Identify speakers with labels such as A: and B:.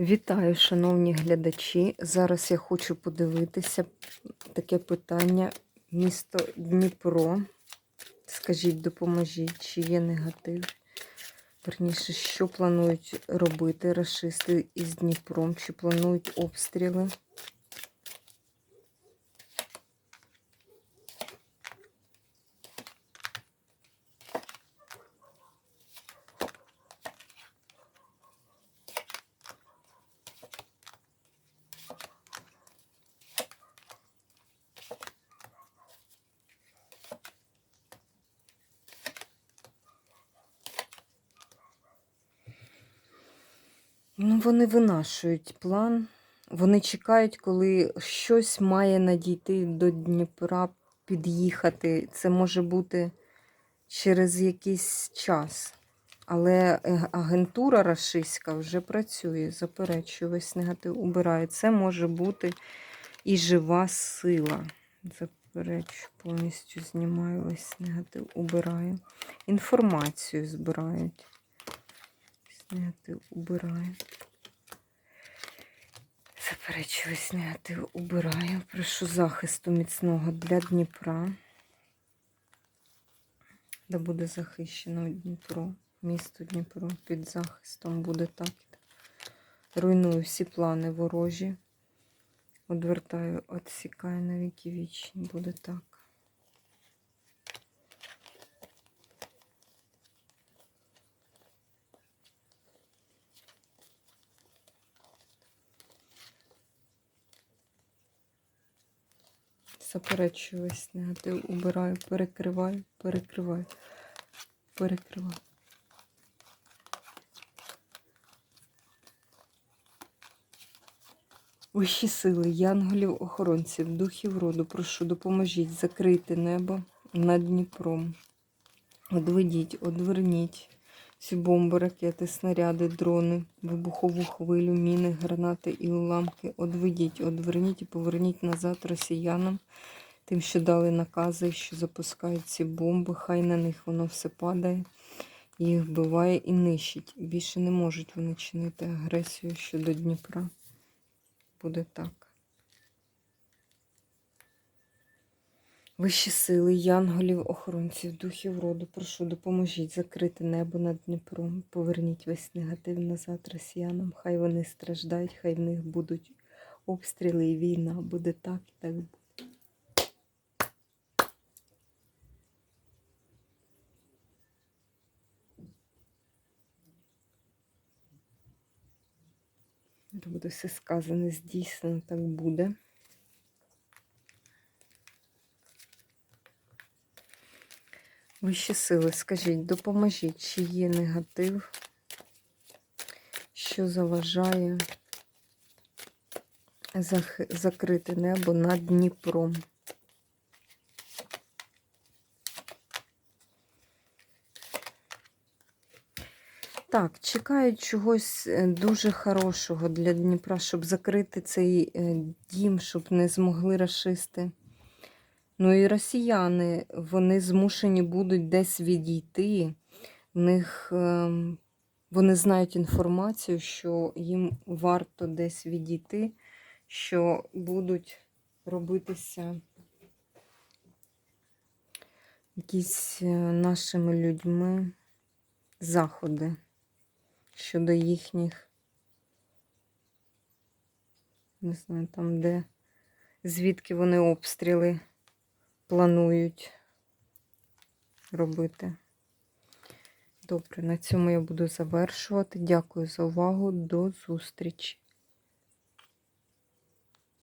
A: Вітаю, шановні глядачі. Зараз я хочу подивитися таке питання. Місто Дніпро. Скажіть, допоможіть, чи є негатив? Верніше, що планують робити расисти із Дніпром? Чи планують обстріли? Ну, вони винашують план. Вони чекають, коли щось має надійти до Дніпра, під'їхати. Це може бути через якийсь час. Але е, агентура рашистська вже працює, заперечує, весь негатив убирає. Це може бути і жива сила. Заперечую, повністю знімаю весь негатив, убираю. Інформацію збирають. Негатив убираю. Заперечую, весь негатив убираю. Прошу захисту міцного для Дніпра. Де буде захищено Дніпро. Місто Дніпро під захистом буде так. Руйную всі плани ворожі. Одвертаю, відсікаю на віки вічні. Буде так. Заперечую весь негатив, убираю, перекриваю, перекриваю, перекриваю. Вищі сили, янголів, охоронців, духів роду, прошу, допоможіть закрити небо над Дніпром. Одведіть, одверніть всі бомби, ракети, снаряди, дрони, вибухову хвилю, міни, гранати і уламки. Одведіть, одверніть і поверніть назад росіянам, тим, що дали накази, що запускають ці бомби. Хай на них воно все падає, їх вбиває і нищить. Більше не можуть вони чинити агресію щодо Дніпра буде так. Вищі сили, янголів, охоронців, духів роду, прошу, допоможіть закрити небо над Дніпром, поверніть весь негатив назад росіянам. Хай вони страждають, хай в них будуть обстріли і війна. Буде так і так буде. Буде все сказане, здійснено, так буде. Вищі сили, скажіть, допоможіть, чи є негатив, що заважає закрити небо над Дніпром. Так, чекають чогось е, дуже хорошого для Дніпра, щоб закрити цей е, дім, щоб не змогли расисти. Ну і росіяни, вони змушені будуть десь відійти. В них ем, вони знають інформацію, що їм варто десь відійти, що будуть робитися якісь е, нашими людьми заходи щодо їхніх, не знаю, там, де, звідки вони обстріли планують робити. Добре, на цьому я буду завершувати. Дякую за увагу. До зустрічі!